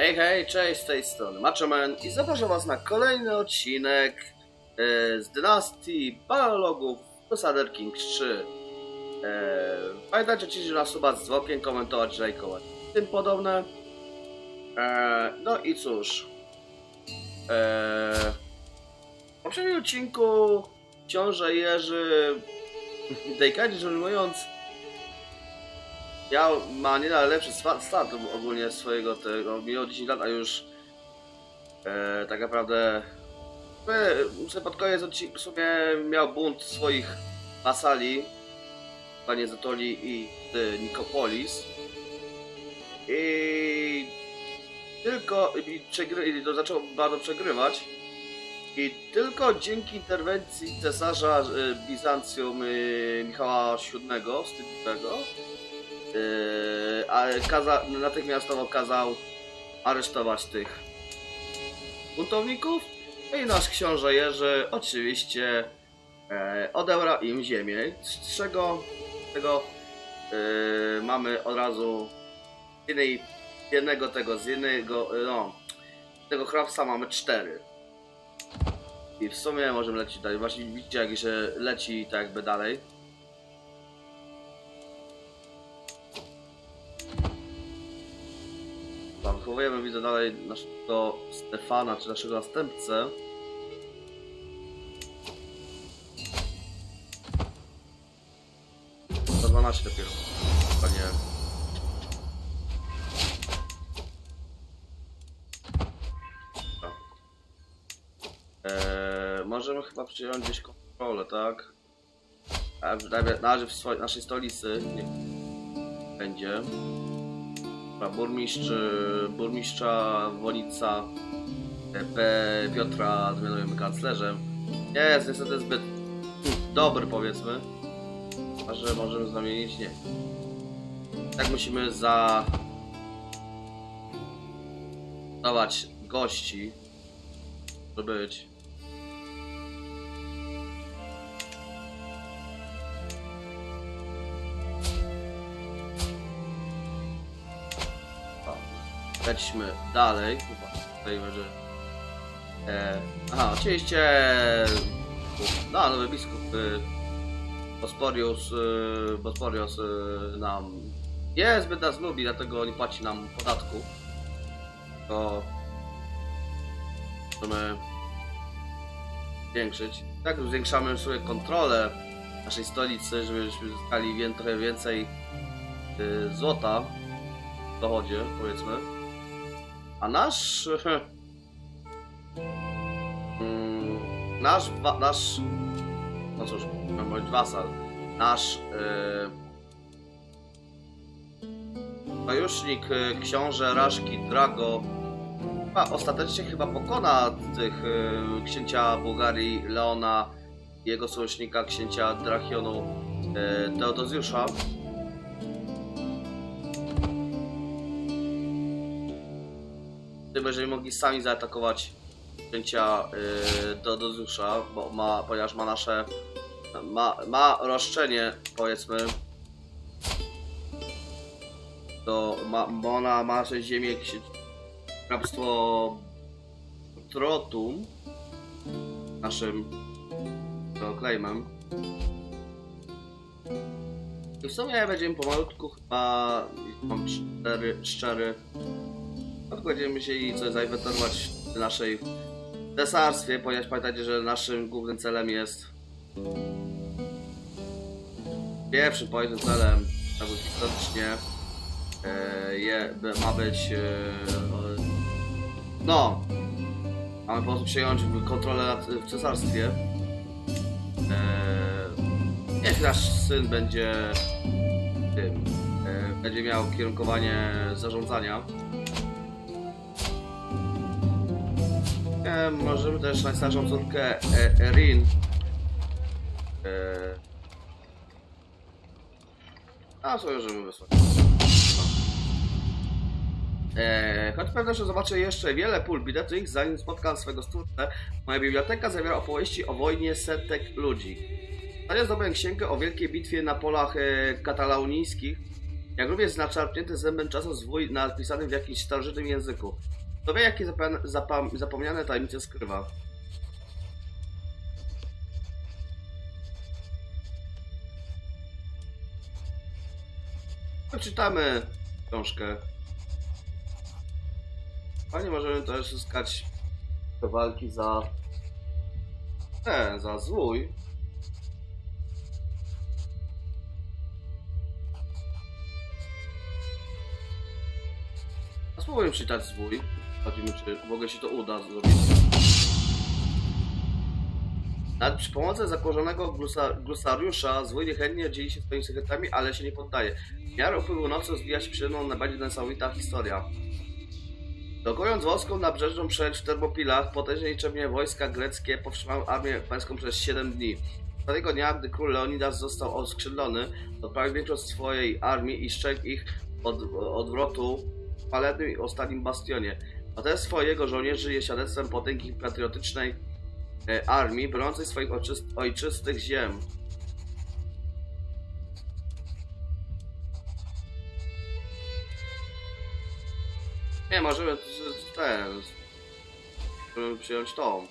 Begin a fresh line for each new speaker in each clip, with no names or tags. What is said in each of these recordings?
Hej, hej, cześć z tej strony Machoman i zapraszam was na kolejny odcinek e, z dynastii Balologów Crusader Kings 3. E, pamiętajcie oczywiście na suba z dzwokiem, komentować, lajkować tym podobne. E, no i cóż. E, w poprzednim odcinku książę Jerzy, delikatnie rzecz ujmując, ja ma nie najlepszy start ogólnie swojego tego. Minęło 10 lat, a już e, tak naprawdę e, sobie pod koniec odcinka w sumie miał bunt swoich wasali, panie Zatoli i e, Nikopolis. I tylko i przegry, i to zaczął bardzo przegrywać. I tylko dzięki interwencji cesarza e, Bizancjum e, Michała VII Wstydliwego a kaza, natychmiastowo kazał aresztować tych buntowników. No I nasz książę Jerzy oczywiście e, odebrał im ziemię, z czego, tego e, mamy od razu z jednej, jednego tego, z jednego, no, tego hrabstwa mamy cztery. I w sumie możemy lecieć dalej. Właśnie widzicie jak się leci tak jakby dalej. Tam wychowujemy, widzę dalej naszego Stefana, czy naszego następcę. Za 12 dopiero. Panie. Eee, możemy chyba przyjąć gdzieś kontrolę, tak? A na razie w swojej, naszej stolicy nie będzie. Burmistrz, y, burmistrza Wolica e, P. Piotra zmianujemy kanclerzem. Nie jest niestety zbyt dobry powiedzmy. A że możemy zamienić? Nie. Tak musimy za... dawać gości. Żeby być. Lećmy dalej. Chyba tutaj będzie. E, aha, oczywiście. No, nowy biskup y, Bosporius, y, Bosporius y, nam nie zbyt nas lubi, dlatego nie płaci nam podatku. To możemy zwiększyć. Tak zwiększamy sobie kontrolę naszej stolicy, żebyśmy zyskali trochę więcej y, złota w dochodzie, powiedzmy. A nasz... mm, nasz... nasz... No cóż, mam powiedzieć wasal. Nasz... y, sojusznik y, książę Raszki Drago chyba ostatecznie chyba pokona tych y, księcia Bułgarii Leona jego sojusznika księcia Drachionu y, Teodozjusza. Gdyby jeżeli mogli sami zaatakować księcia y, Teodozjusza, bo ma, ponieważ ma nasze ma, ma roszczenie powiedzmy to ma, bo ona ma nasze ziemię hrabstwo Trotum naszym to claimem i w sumie będziemy pomalutku chyba mam cztery szczery będziemy musieli coś zainwentorować w naszej cesarstwie, ponieważ pamiętajcie, że naszym głównym celem jest pierwszym powiedzmy celem tak historycznie e, je, ma być e, no mamy po prostu przejąć kontrolę nad, w cesarstwie. E, nasz syn będzie tym e, będzie miał kierunkowanie zarządzania e, możemy też najstarszą córkę e, Erin e, a co możemy wysłać Eee, choć że zobaczę jeszcze wiele pól biletnych, zanim spotkam swego stwórcę, moja biblioteka zawiera opowieści o wojnie setek ludzi. Ostatnio zdobyłem księgę o wielkiej bitwie na polach e, katalaunijskich, Jak również zaczarpnięty zębem czasu zwój napisany w jakimś starożytnym języku. Kto wie, jakie zapam- zapam- zapomniane tajemnice skrywa. Przeczytamy książkę. Panie, możemy też zyskać do walki za ten, za zwój. A spróbuję czytać zwój. Zobaczymy, czy w ogóle się to uda zrobić. Nawet przy pomocy zakorzonionego glusa, glusariusza zwój niechętnie dzieli się swoimi sekretami, ale się nie poddaje. W miarę upływu nocy rozwija się przede najbardziej niesamowita historia. Blokując włoską nabrzeżną przełęcz w Termopilach, potężne liczebnie wojska greckie powstrzymały armię perską przez 7 dni. Ostatniego dnia, gdy król Leonidas został oskrzydlony, odprawił większość swojej armii i szczegł ich od odwrotu w paletnym i ostatnim bastionie. Mocarstwo jego żołnierzy jest świadectwem potęgi patriotycznej e, armii broniącej swoich ojczyst ojczystych ziem. Nie, możemy ten. Możemy przyjąć tą.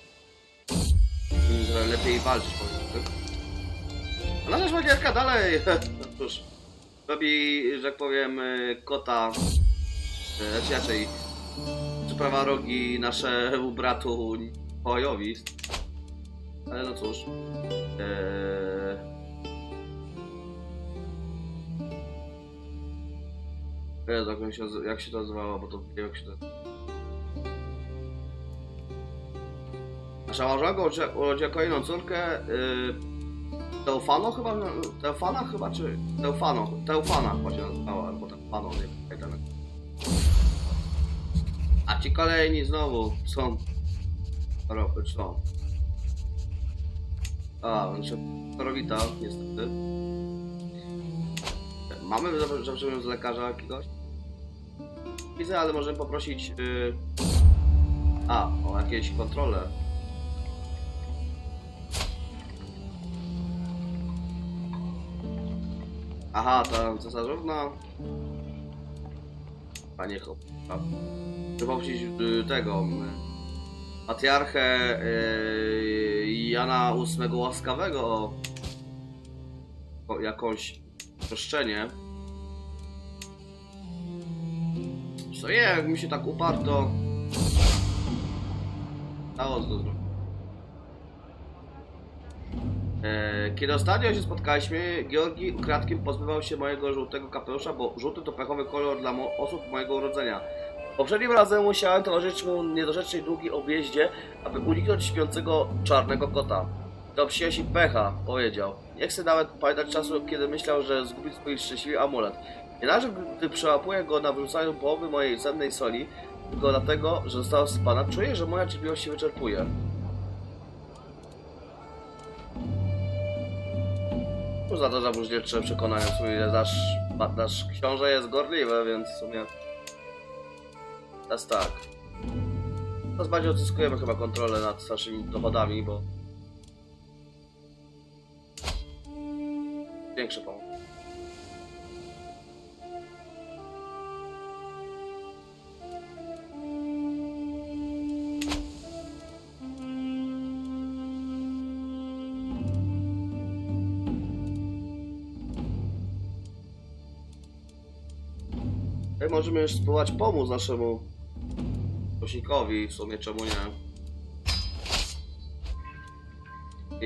Lepiej walczyć powiedzmy. A nasza szwagierka dalej. Cóż. Robi, że tak powiem, y, kota. y, Znaczy raczej. Przyprawa rogi naszemu bratu Pojowi. Ale no cóż. Eee... Jezu, jak, się, jak się to nazywało, bo to jak się to... Nasza małżonka urodzi- urodziła kolejną córkę, yy, Teofano chyba, Teofana chyba, czy Teofano, Teofana chyba się nazywała, albo Teofano, nie pamiętam. Ci kolejni znowu są, ro- są. A, znaczy, chorowita, niestety. Mamy zapraszamy z lekarza jakiegoś? Widzę, ale możemy poprosić. Yy... A, o jakieś kontrole. Aha, ta cesarzowna. Panie chłop. Trzeba poprosić yy, tego. Patriarchę yy, Jana VIII Łaskawego o, jakąś roszczenie. Co nie, jak mi się tak uparto. Dało to zrobić. E, Kiedy ostatnio się spotkaliśmy, Georgi ukradkiem pozbywał się mojego żółtego kapelusza, bo żółty to pechowy kolor dla mo osób mojego urodzenia. Poprzednim razem musiałem towarzyszyć mu niedorzecznie długi objeździe, aby uniknąć śpiącego czarnego kota. To przyjaźń pecha, powiedział. Nie chcę nawet pamiętać czasu, kiedy myślał, że zgubił swój szczęśliwy amulet. Nienawidzę, gdy przełapuję go na wyrzucaniu połowy mojej cennej soli, tylko dlatego, że została spana, czuję, że moja cierpliwość się wyczerpuje. No za to zabóżnicze przekonania, w sumie nasz, nasz książę jest gorliwy, więc w sumie... Teraz tak. Teraz bardziej odzyskujemy chyba kontrolę nad naszymi dochodami, bo... Większy pomoc. Możemy już spróbować pomóc naszemu sośnikowi, w sumie czemu nie?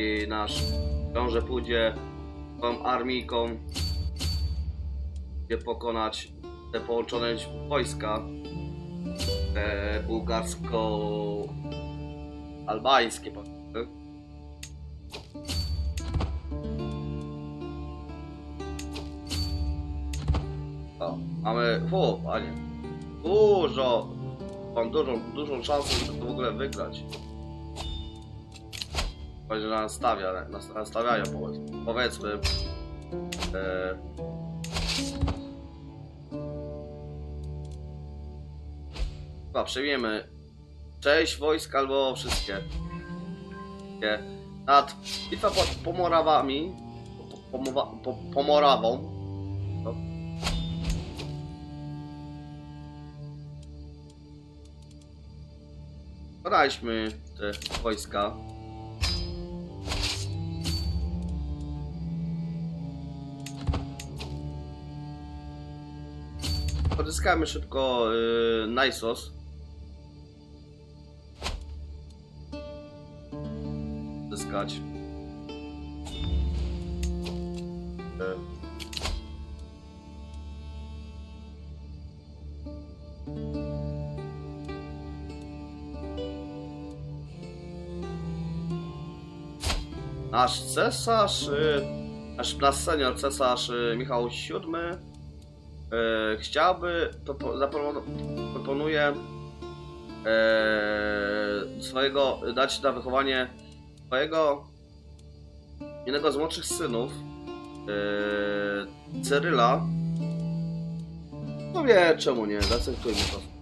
I nasz książę pójdzie tą armijką, gdzie pokonać te połączone wojska bułgarsko-albańskie. Mamy, panie, dużo, mam dużą, dużą szansę, żeby to w ogóle wygrać. Będzie na nastawia, nas- nastawiają powiedzmy, powiedzmy. E... Chyba przejmiemy część wojsk albo wszystkie. Nad bitwa pod Pomorawami, po, pomowa, po, Pomorawą, Podaliśmy te wojska. Odzyskamy szybko yy, Nysos. Nasz cesarz, y, nasz nasz senior cesarz y, Michał VII y, chciałby, proponuje swojego, dać na wychowanie swojego jednego z młodszych synów Cyryla. No wie, czemu nie, zaakceptujmy to.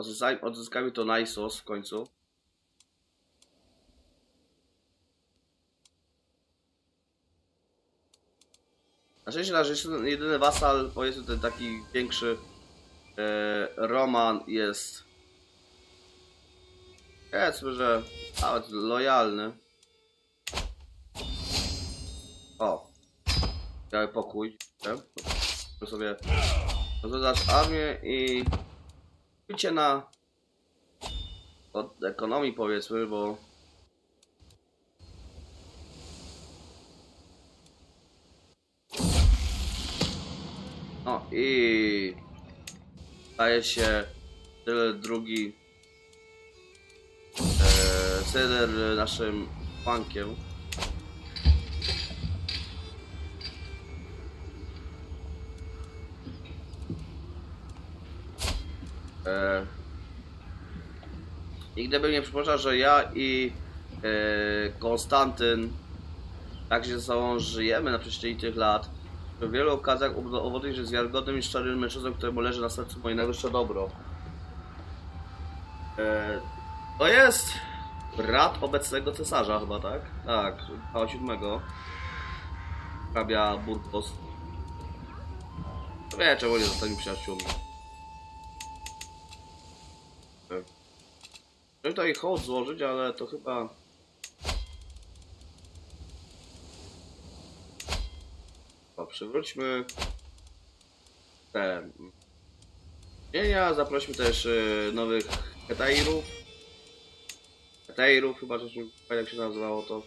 Odzyskaj- Odzyskamy to Nysos w końcu. Na szczęście nasz jedyny- wasal, powiedzmy ten taki większy e, Roman jest powiedzmy, że nawet lojalny. O, biały pokój. Chcę sobie rozdać armię i Bycie na od ekonomii powiedzmy, bo no i staje się tyle drugi e, Seder naszym bankiem. E, I gdyby nie przypuszczał, że ja i e, Konstantyn tak się ze sobą żyjemy na przestrzeni tych lat, w wielu okazjach udowodnić, że jest wiarygodnym i szczerym mężczyzną, któremu leży na sercu moje najwyższe dobro. E, to jest brat obecnego cesarza chyba, tak? Tak, Michała VII. Hrabia Burgos. Wie, czemu nie zostali przyjaciółmi. Chciałem tutaj hołd złożyć, ale to chyba... O, przywróćmy te zmienia, zaprośmy też y, nowych Ketairów. Ketairów, chyba, że się, jak się nazywało to.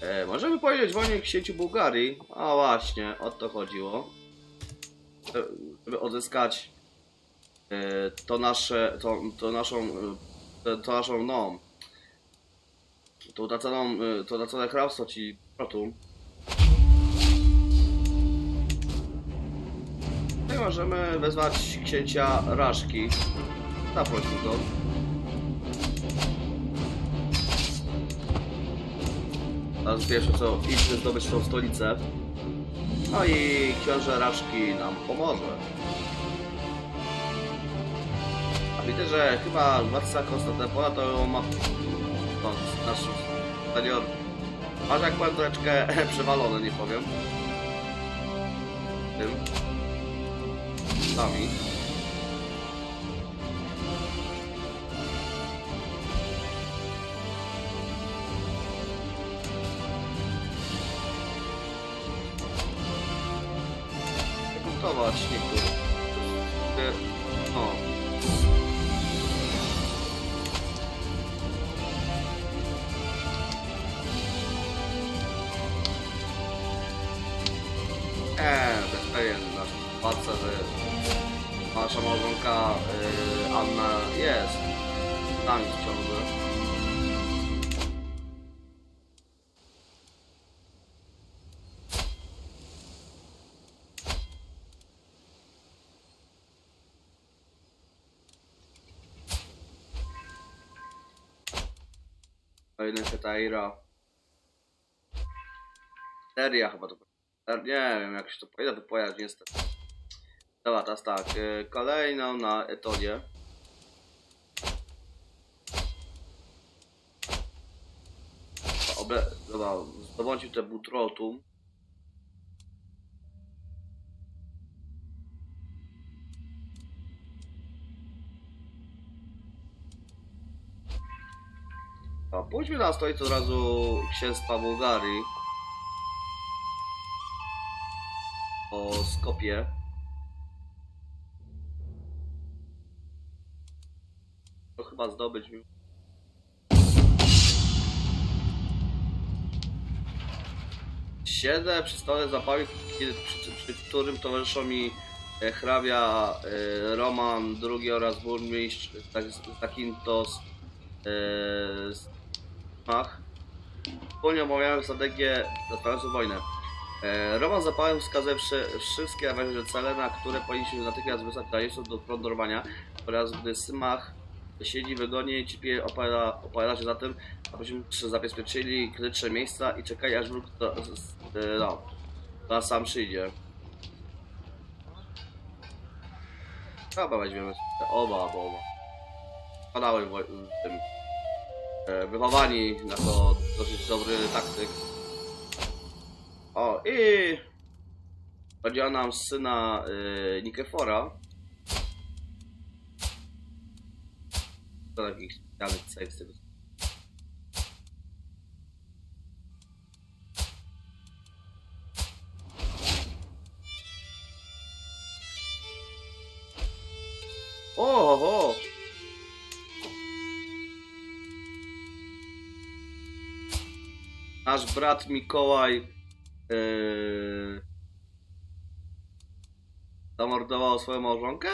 E, możemy powiedzieć wojnie księciu Bułgarii. A właśnie, o to chodziło. E, Żeby odzyskać to nasze, to, to naszą, e, to, naszą, no, to utraconą, e, to utracone hrabstwo, ci protu. No i możemy wezwać księcia Raszki. Zaprośmy go. Teraz pierwsze co, idźmy zdobyć tą stolicę. No i książę Raszki nam pomoże. Widzę, że chyba władca Konstantynopola to ma... No, nasz senior... Masz jak pan troszeczkę przewalony, nie powiem. Tym. Sami. Kontować niektórych. Kolejny Hetaira. Seria chyba to. Nie wiem jak się to powie, to pojechać niestety. Dobra, teraz tak. y, Kolejną na Etonie. Dobra, zdobądźmy te butrotum. Pójdźmy na stolicę od razu księstwa Bułgarii. O Skopie. To chyba zdobyć mi. Siedzę przy stole zapałek, kiedy- przy, przy którym towarzyszą mi e, hrabia e, Roman II oraz burmistrz tak, Zakintos e, Mach. Wspólnie omawiałem strategię rozpoczynającą wojnę. E, Roman zapałem wskazuje wszy, wszystkie ważne cele, na które powinniśmy natychmiast wysłać krajewców do plądrowania oraz gdy Symach siedzi wygodnie cierpliwie opowiada, opowiada się za tym, abyśmy zabezpieczyli krytsze miejsca i czekali aż wróg do, e, no, nas sam przyjdzie. Chyba weźmiemy oba, bo oba. Padały w, w tym e, wychowani na to dosyć dobry taktyk. O i chodziła nam syna y, Nikefora. To takich specjalnych cech z tego. Brat Mikołaj yy, zamordował swoją małżonkę?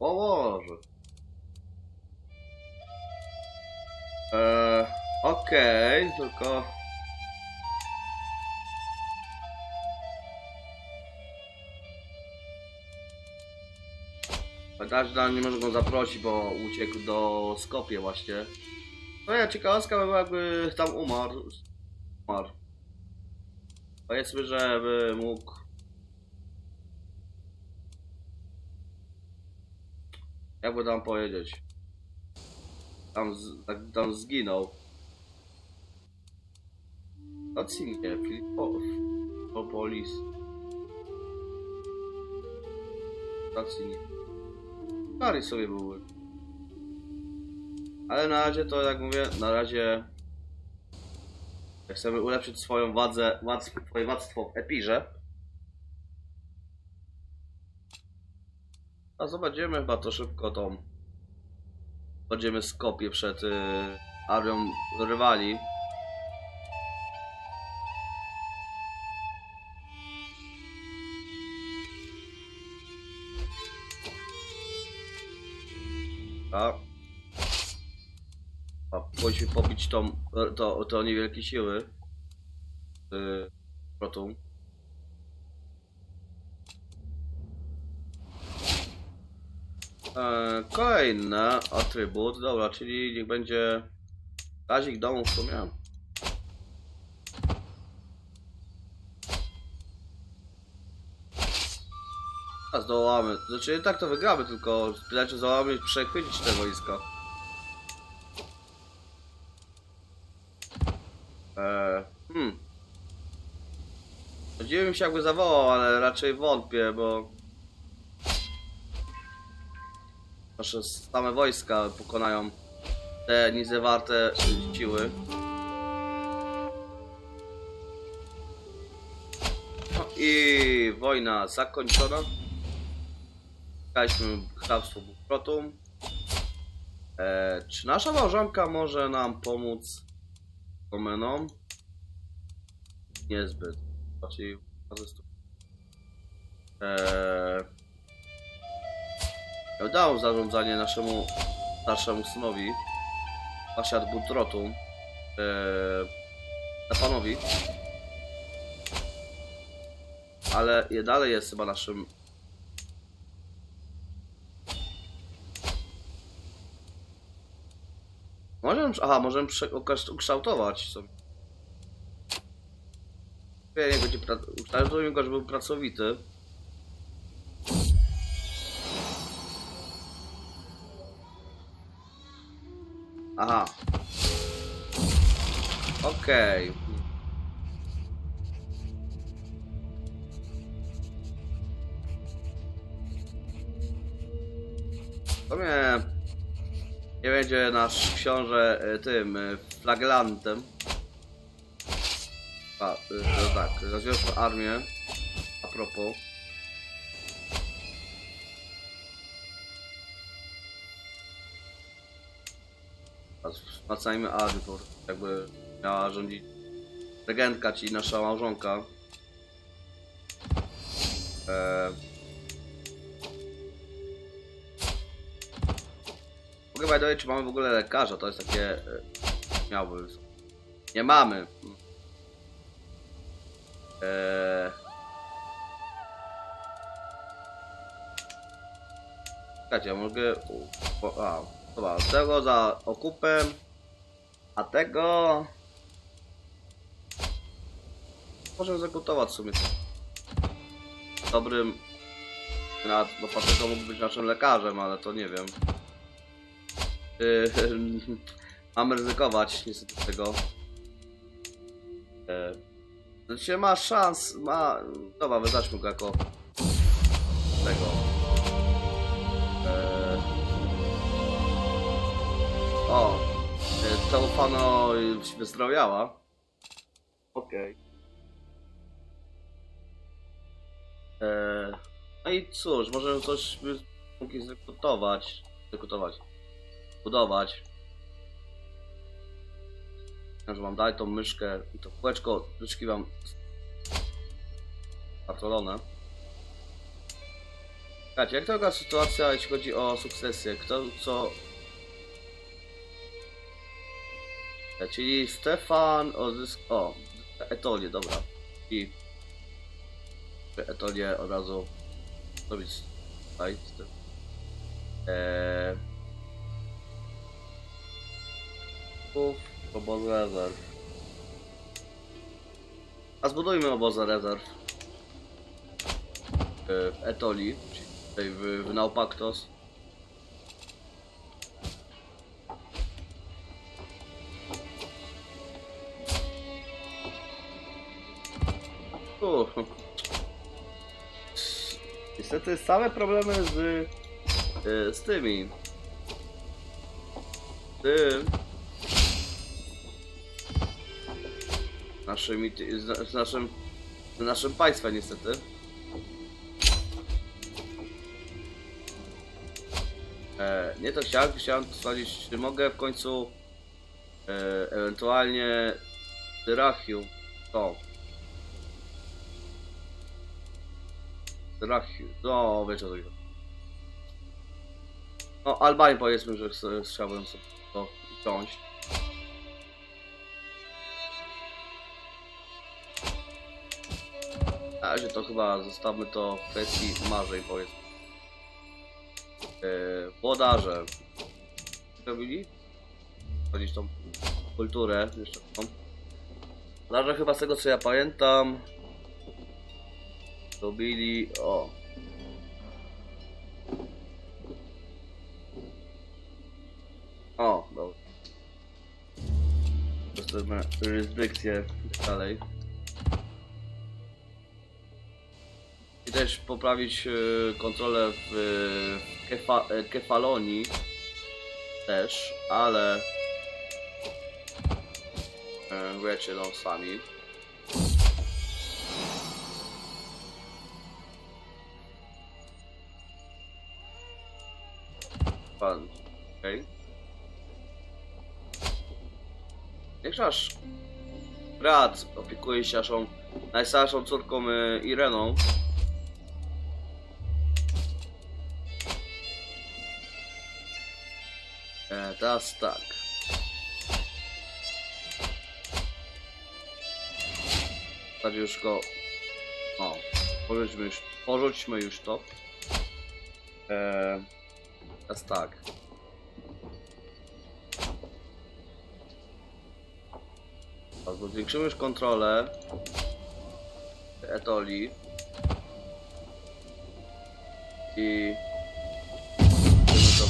O Boże. Eee, Okej, tylko... Pamiętajcie, że nie może go zaprosić, bo uciekł do Skopie właśnie. No ja ciekawostka by była, jakby tam umarł. Umarł. Powiedzmy, że by mógł... Jakby tam powiedzieć. Tam, z, tak, tam zginął. Ocimnie, Filipopolis. Ocimnie. Stary sobie były. Ale na razie to, jak mówię, na razie chcemy ulepszyć swoją władzę, władz, województwo w Epirze. A zobaczymy chyba to szybko tą. Będziemy Skopie przed y, armią rywali. Powinniśmy pobić tą, to, to niewielkie siły. Yy, Protum. Eee, kolejny atrybut, dobra, czyli niech będzie kazik domu w sumie. A zdołamy, znaczy tak to wygramy, tylko pytanie czy zdołamy przechwycić te wojska. Eee, hmm. Dziwię się jakby zawołał, ale raczej wątpię, bo nasze same wojska pokonają te niezewarte siły. No i wojna zakończona. Skaliśmy hrabstwo Buprotum. E, czy nasza małżonka może nam pomóc domeną? Niezbyt. Raczej Eee, ja dałem zarządzanie naszemu starszemu synowi, Basiad Butrotu, eee, Napanowi. Ale je dalej jest chyba naszym Możemy, aha, możemy ukształtować sobie. Nie, nie będzie ukształtujmy go, żeby był pracowity. Aha. Okej. To mnie... Nie będzie nasz książę e, tym e, flagelantem. A, no tak, rozwiążmy armię. A propos. Wzmacniajmy armię, jakby miała rządzić regentka, czyli nasza małżonka. Eee... Mogę way, czy mamy w ogóle lekarza, to jest takie... e, Miałby... Nie mamy. Eee... Czekajcie, ja mogę... A, dobra, tego za okupem, a tego... Możemy zakutować w sumie. Dobrym... Nawet, bo Patryko mógł być naszym lekarzem, ale to nie wiem. Yy, mamy ryzykować niestety tego. Yy, znaczy ma szans, ma... Dobra, wyznaczmy go jako tego. Yy, o, yy, to fano się wyzdrowiała. Okej. Yy, no i cóż, możemy coś mogli zrekrutować. Zrekrutować budować. Ja, że wam daj tą myszkę to kółeczko myszki wam spartolone. Słuchajcie, jak to wygląda sytuacja, jeśli chodzi o sukcesję? Kto, co... E, Czyli Stefan odzysk... O, Etolię, dobra. I... Etolię od razu zrobić tutaj. Eee... Punktów, obóz rezerw. A zbudujmy obóz rezerw. E, W Etoli, czyli tutaj w, w Naupaktos. Uff. Niestety same problemy z, e, z tymi. Tym. Naszymi, z, z naszym, z naszym państwem niestety. E, nie to chciałem, chciałem stwierdzić, czy mogę w końcu e, ewentualnie Syrachium, to. Syrachium, no wiecie co. No Albanii powiedzmy, że chciałbym sobie to wziąć. Razie to chyba zostawmy to w kwestii marzeń, powiedzmy. Yy, włodarze. Robili? Chodzić tą kulturę jeszcze tą. Włodarze chyba z tego co ja pamiętam. Robili. O. O, dobra. I tak dalej. Też poprawić e, kontrolę w, w kefa, e, kefalonii też, ale e, wiecie no sami. Pan, okej. Okay. Jak nasz brat opiekuje się naszą najstarszą córką e, Ireną, E, teraz tak. Tak już go. O, porzućmy już, porzućmy już to. E, teraz tak. Albo zwiększymy już kontrolę Etoli i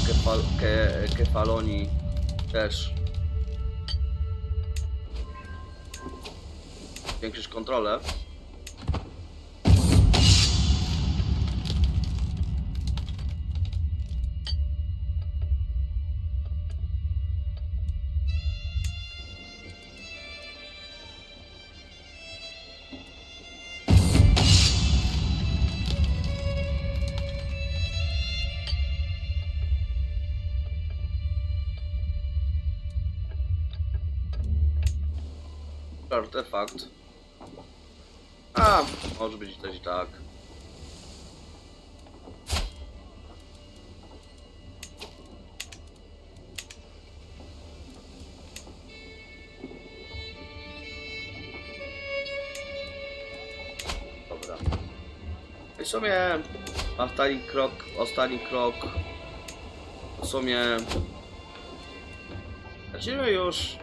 kefal, ke, też zwiększyć kontrolę. Artefakt. A, może być też tak. Dobra. W sumie ostatni krok, ostatni krok. W sumie zacznijmy już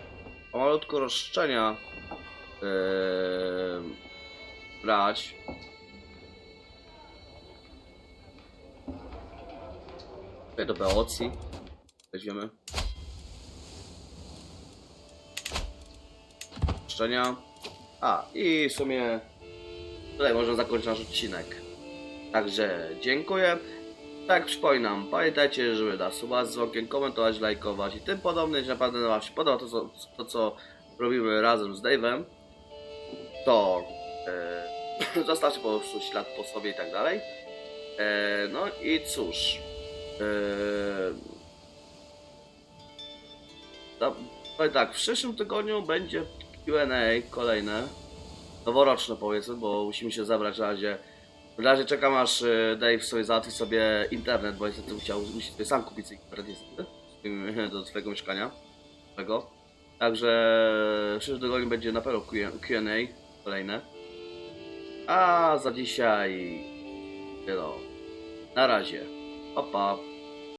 pomalutku roszczenia yy, brać. Tutaj do Beocji weźmiemy. Roszczenia. A, i w sumie tutaj można zakończyć nasz odcinek. Także dziękuję. Tak, przypominam, pamiętajcie, żeby dać suba z komentować, lajkować i tym podobne. Jeśli naprawdę Wam się podoba to, co, to, co robimy razem z Dave'em, to e, zostawcie po prostu ślad po sobie i tak dalej. E, no i cóż. E, no, powiem tak, w przyszłym tygodniu będzie Q&A kolejne. Noworoczne powiedzmy, bo musimy się zabrać na razie. W razie czekam aż e, Dave sobie załatwi sobie internet, bo niestety musiał, musi sobie sam kupić internet do swojego mieszkania. Swego. Także w przyszłym tygodniu będzie na pewno Q&A kolejne. A za dzisiaj tyle. Na razie. Pa pa.